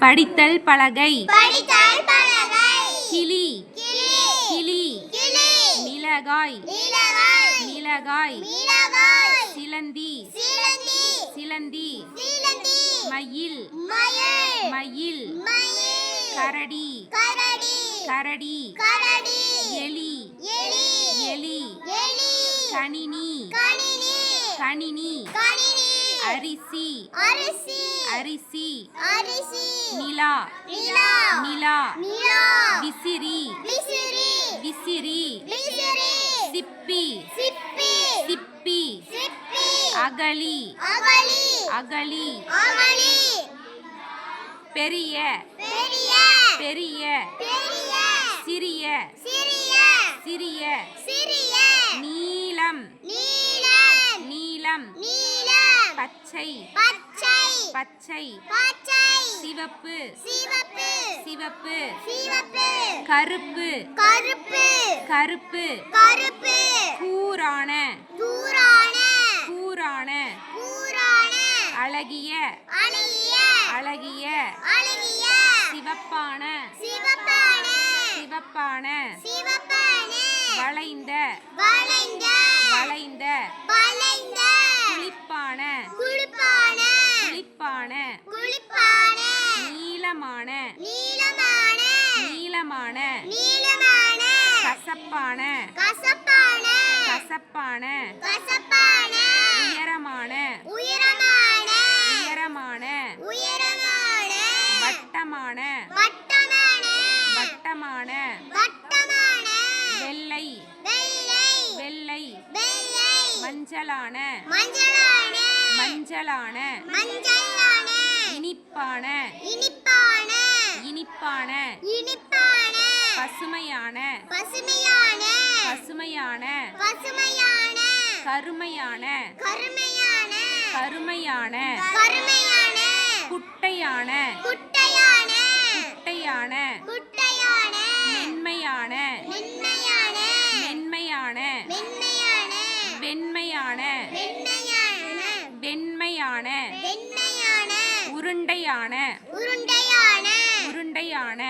படித்தல் பலகை. கிளி. கிளி. கிளி. கிளி. மிளகாய். மிளகாய். சிலந்தி. சிலந்தி. சிலந்தி. சிலந்தி. மயில். மயில். கரடி. கரடி. கரடி. கரடி. எலி. எலி. எலி. எலி. கணினி. கணினி. கணினி. கணினி. அரிசி. அரிசி. அரிசி. அரிசி. நிலா. நிலா. நிலா. நிலா. விசிறி. விசிறி. விசிறி. விசிறி. சிப்பி. சிப்பி. சிப்பி. சிப்பி. அகழி அகழி அகழி அகழி பெரிய. பெரிய. பெரிய. பெரிய. சிறிய. சிறிய. சிறிய. சிறிய. பச்சை. பச்சை. பச்சை. பச்சை. சிவப்பு. சிவப்பு. சிவப்பு. சிவப்பு. கருப்பு. கருப்பு. கருப்பு. கருப்பு. கூரான. தூரான கூரான. பூரான அழகிய. அழகிய. அழகிய. அழகிய. சிவப்பான. சிவப்பான. சிவப்பான. சிவப்பான. வளைந்த. வளைந்த. வளைந்த. வளைந்த. நீளமான நீளமான நீளமான நீளமான கசப்பான கசப்பான கசப்பான கசப்பான உயரமான உயரமான உயரமான உயரமான வட்டமான வட்டமான வட்டமான வட்டமான வெள்ளை வெள்ளை வெள்ளை வெள்ளை மஞ்சளான மஞ்சளான மஞ்சளான மஞ்சளான இனிப்பான இனிப்பான இனிப்பான. இனிப்பான. பசுமையான. பசுமையான. பசுமையான. பசுமையான. கருமையான. கருமையான. கருமையான. கருமையான. குட்டையான. குட்டையான. குட்டையான. குட்டையான. மென்மையான. மென்மையான. மென்மையான. மென்மையான. வெண்மையான. வெண்மையான. வெண்மையான. உருண்டையான. உருண்டையான. உருண்டையான